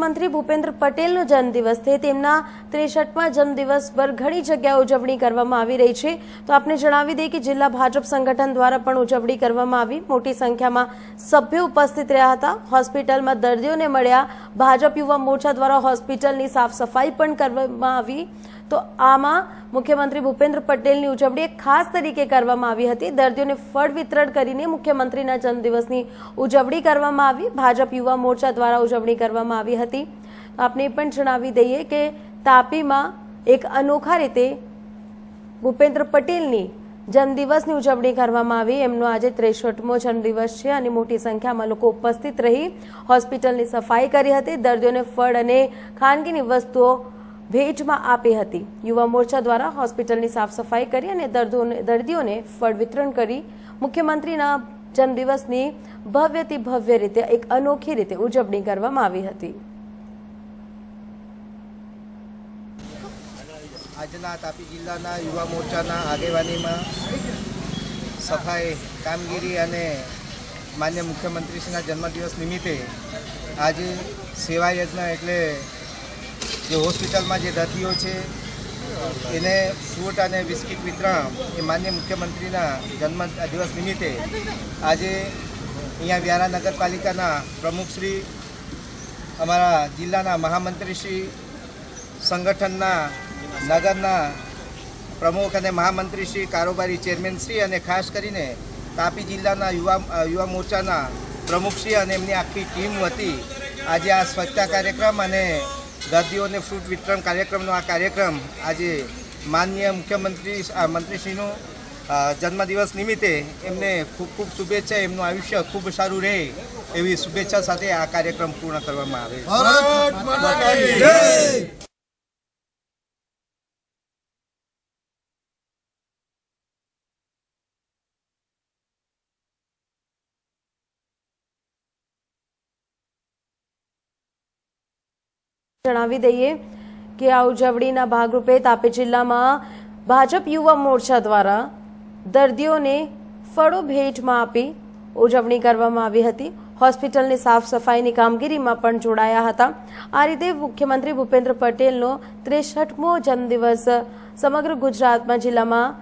મુખ્યમંત્રી ભૂપેન્દ્ર પટેલનો જન્મદિવસ છે. તેમના ત્રેસઠમાં જન્મદિવસ પર ઘણી જગ્યાએ ઉજવણી કરવામાં આવી રહી છે. તો આપને જણાવી દઈએ કે જિલ્લા ભાજપ સંગઠન દ્વારા પણ ઉજવણી કરવામાં આવી. મોટી સંખ્યામાં સભ્યો ઉપસ્થિત રહ્યા હતા. હોસ્પિટલમાં દર્દીઓને મળ્યા. ભાજપ યુવા મોરચા દ્વારા હોસ્પિટલની સાફ સફાઈ પણ કરવામાં આવી. તો આમાં મુખ્યમંત્રી ભૂપેન્દ્ર પટેલની ઉજવણી એક ખાસ તરીકે કરવામાં આવી હતી. દર્દીઓને ફળ વિતરણ કરીને મુખ્યમંત્રીના જન્મદિવસની ઉજવણી કરવામાં આવી. ભાજપ યુવા મોરચા દ્વારા ઉજવણી કરવામાં આવી હતી. આપને પણ જણાવી દઈએ કે તાપીમાં એક અનોખા રીતે ભૂપેન્દ્ર પટેલની જન્મદિવસની ઉજવણી કરવામાં આવી. એમનો આજે ત્રેસઠમો જન્મદિવસ છે અને મોટી સંખ્યામાં લોકો ઉપસ્થિત રહી હોસ્પિટલની સફાઈ કરી હતી. દર્દીઓને ફળ અને ખાનગીની વસ્તુઓ ભેટમાં આપી હતી. યુવા મોરચા દ્વારા હોસ્પિટલની સાફ સફાઈ કરી અને દર્દીઓને દર્દીઓને ફળ વિતરણ કરી મુખ્યમંત્રીના જન્મદિવસની ભવ્યથી ભવ્ય રીતે એક અનોખી રીતે ઉજવણી કરવામાં આવી હતી. આજના તાપી જિલ્લાના યુવા મોરચાના આગેવાનીમાં સફાઈ, કામગીરી અને માન્ય મુખ્યમંત્રીશ્રીના જન્મદિવસ નિમિત્તે આજે સેવા યજ્ઞ એટલે જે હોસ્પિટલમાં જે દર્દીઓ છે, એને ફ્રૂટ અને બિસ્કિટ વિતરણ એ માન્ય મુખ્યમંત્રીના જન્મ દિવસ નિમિત્તે આજે અહીંયા વ્યારા નગરપાલિકાના પ્રમુખશ્રી અમારા જિલ્લાના મહામંત્રીશ્રી સંગઠનના નગરના પ્રમુખ અને મહામંત્રી શ્રી, કારોબારી ચેરમેન શ્રી અને ખાસ કરીને તાપી જિલ્લાના યુવા યુવા મોરચાના પ્રમુખશ્રી અને એમની આખી ટીમ વતી આજે આ સ્વચ્છતા કાર્યક્રમ અને દર્દીઓને ફ્રૂટ વિતરણ કાર્યક્રમનો આ કાર્યક્રમ આજે માનનીય મુખ્યમંત્રી મંત્રીશ્રીનું જન્મદિવસ નિમિત્તે એમને ખૂબ ખૂબ શુભેચ્છા, એમનું આયુષ્ય ખૂબ સારું રહે એવી શુભેચ્છા સાથે આ કાર્યક્રમ પૂર્ણ કરવામાં આવે છે. જણાવી દઈએ કે આ ઉજવણીના ભાગરૂપે તાપી જિલ્લામાં ભાજપ યુવા મોરચા દ્વારા દર્દીઓને ફળો ભેટમાં આપી ઉજવણી કરવામાં આવી હતી. હોસ્પિટલની સાફ સફાઈની કામગીરીમાં પણ જોડાયા હતા. આ રીતે મુખ્યમંત્રી ભૂપેન્દ્ર પટેલનો ત્રેસઠમો જન્મદિવસ સમગ્ર ગુજરાતમાં જિલ્લામાં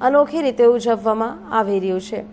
અનોખી રીતે ઉજવવામાં આવી રહ્યું છે.